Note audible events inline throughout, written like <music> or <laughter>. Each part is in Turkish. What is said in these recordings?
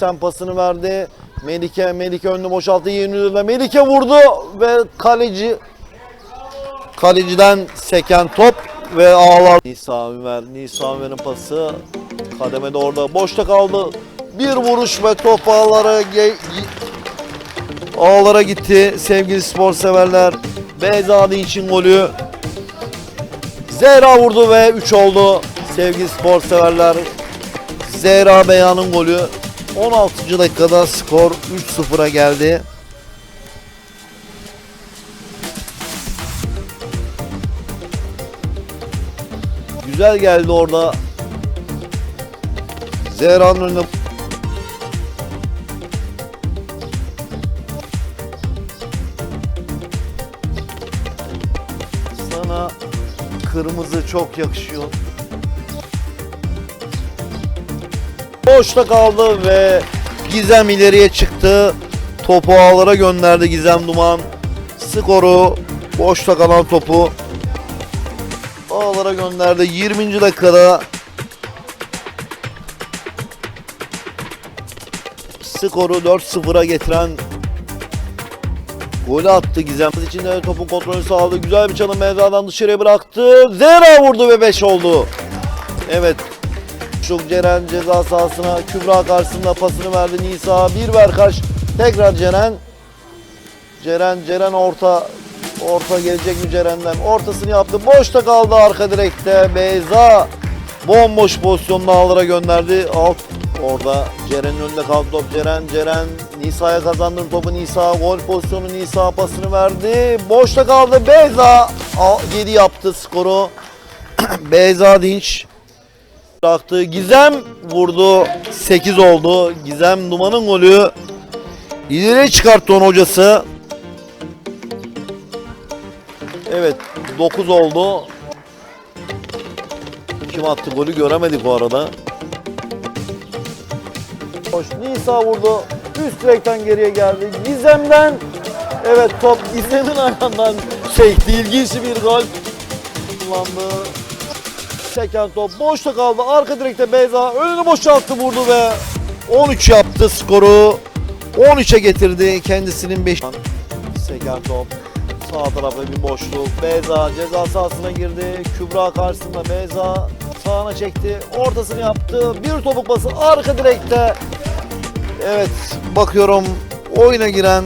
Esen pasını verdi. Melike, Melike önünü boşalttı. Yeni Melike vurdu ve kaleci kaleciden seken top ve ağlar. Nisa Ümer, Nisa Ümer'in pası kademede orada boşta kaldı. Bir vuruş ve top ağlara ağlara gitti sevgili spor severler. Beyzade için golü. Zehra vurdu ve 3 oldu sevgili spor severler. Zehra Beyan'ın golü 16. dakikada skor 3-0'a geldi. Güzel geldi orada. Zehra'nın önüne sana kırmızı çok yakışıyor. Boşta kaldı ve Gizem ileriye çıktı. Topu ağlara gönderdi Gizem Duman. Skoru boşta kalan topu ağlara gönderdi. 20. dakikada skoru 4-0'a getiren golü attı Gizem. İçinde topun kontrolünü sağladı. Güzel bir çalım mevzadan dışarıya bıraktı. Zera vurdu ve 5 oldu. Evet. Şuk Ceren ceza sahasına Kübra karşısında pasını verdi Nisa. Bir ver kaç. Tekrar Ceren. Ceren Ceren orta orta gelecek mi Ceren'den? Ortasını yaptı. Boşta kaldı arka direkte. Beyza bomboş pozisyonunu ağlara gönderdi. Alt orada Ceren'in önünde kaldı top. Ceren Ceren Nisa'ya kazandırdı topu Nisa. Gol pozisyonu Nisa pasını verdi. Boşta kaldı. Beyza 7 yaptı skoru. <clears throat> Beyza Dinç bıraktı. Gizem vurdu. 8 oldu. Gizem Duman'ın golü. İleri çıkarttı onun hocası. Evet 9 oldu. Kim attı golü göremedik o arada. Hoş Nisa vurdu. Üst direkten geriye geldi. Gizem'den evet top Gizem'in <laughs> ayağından sekti. İlginç bir gol kullandı. Seken top boşta kaldı. Arka direkte Beyza önünü boşalttı vurdu ve 13 yaptı skoru. 13'e getirdi kendisinin 5. Seken top. Sağ tarafta bir boşluk. Beyza ceza sahasına girdi. Kübra karşısında Beyza sağına çekti. Ortasını yaptı. Bir topuk bası arka direkte. Evet bakıyorum oyuna giren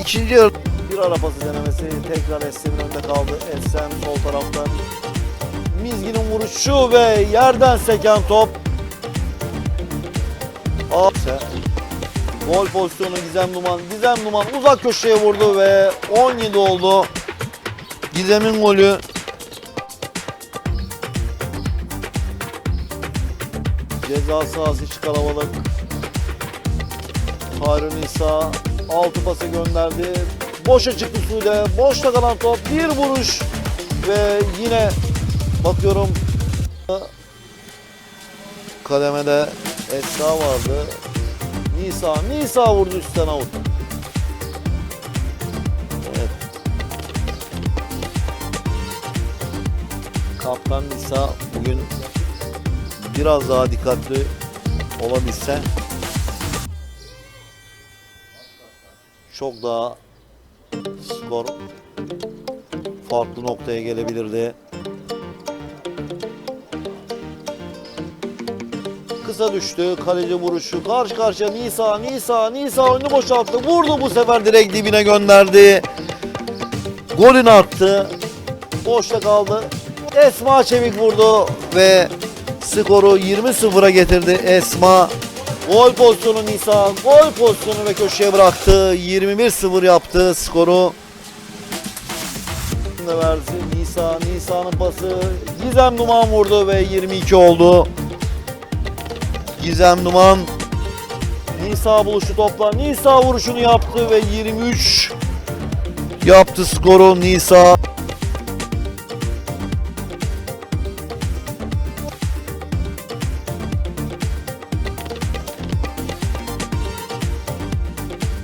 ikinci yarı bir ara pası denemesi tekrar Eslem'in önünde kaldı. Eslem sol taraftan Mizgin'in vuruşu ve yerden seken top. Aa, Gol pozisyonu Gizem Duman. Gizem Duman uzak köşeye vurdu ve 17 oldu. Gizem'in golü. Ceza sahası içi kalabalık. Harun İsa altı pası gönderdi. Boşa çıktı Sude. Boşta kalan top. Bir vuruş ve yine bakıyorum kademede Esra vardı. Nisa, Nisa vurdu üstten out. Evet. Kaptan Nisa bugün biraz daha dikkatli olabilse çok daha skor farklı noktaya gelebilirdi. Kısa düştü. Kaleci vuruşu. Karşı karşıya Nisa, Nisa, Nisa önünü boşalttı. Vurdu bu sefer direkt dibine gönderdi. Golünü attı. Boşta kaldı. Esma Çevik vurdu ve skoru 20-0'a getirdi Esma. Gol pozisyonu Nisa, gol pozisyonu ve köşeye bıraktı. 21-0 yaptı skoru. Nisa, Nisa'nın pası. Gizem Duman vurdu ve 22 oldu. Gizem Duman Nisa buluşu topla. Nisa vuruşunu yaptı ve 23 yaptı skoru Nisa.